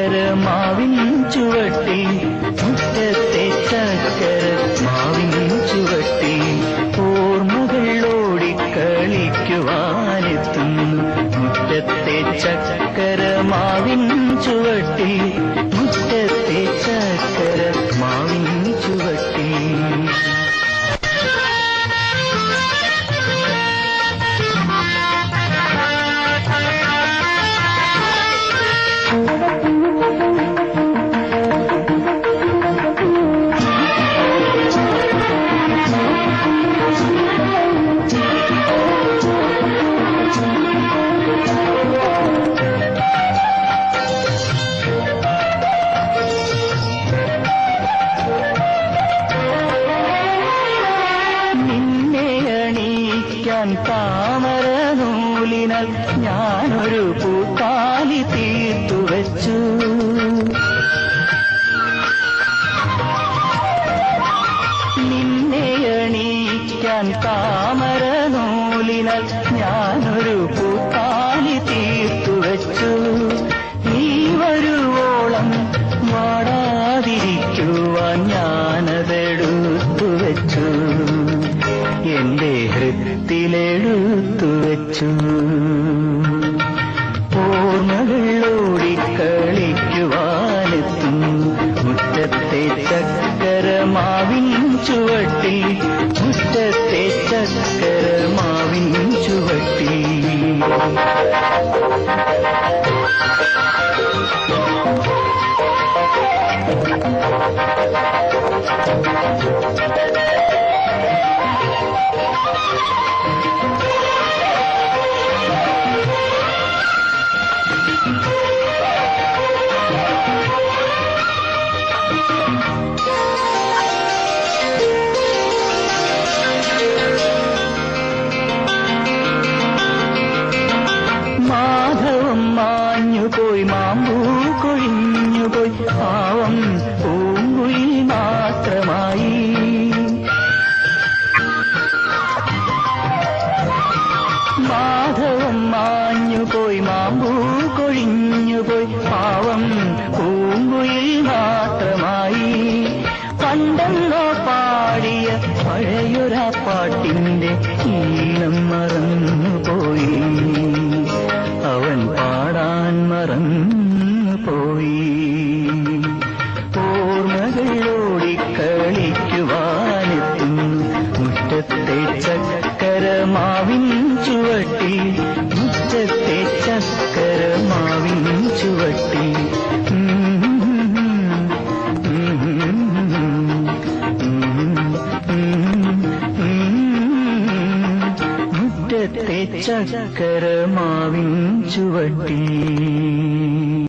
ചക്കര മാവിൻ ചുവട്ടിൽ മുറ്റത്തെ ചക്കര മാവിൻ ചുവട്ടിൽ. ഓർമ്മകളോടി കളിക്കുവാനെത്തുന്നു മുറ്റത്തെ ചക്കര മാവിൻ ചുവട്ടിൽ അണിയിക്കാൻ താമര നൂലിനാൽ ഞാനൊരു പൂക്കാലി തീർത്തു വച്ചു. നിന്നെ എണീക്കാൻ താമര നൂലിനാൽ ഞാനൊരു പൂക്കാലി തീർത്തു വച്ചു. വെച്ചു. ഓർമ്മകളോടി കളിക്കുവാനെത്തും. മുറ്റത്തെ ചക്കര മാവിൻ ചുവട്ടിൽ മുറ്റത്തെ ചക്കര മാവിൻ Thank മാധവം മാധവം മാഞ്ഞുപോയി മാമ്പൂ കൊഴിഞ്ഞുപോയി. പാവം പൂങ്കുയിൽ മാത്രമായി പണ്ടെന്നോ പാടിയ പഴയൊരാപ്പാട്ടിന്റെ പാട്ടിന്റെ ഈണം മറന്നുപോയി. അവൻ പാടാൻ മറന്നുപോയി മുറ്റത്തെ ചക്കര മാവിൻ ചുവട്ടിൽ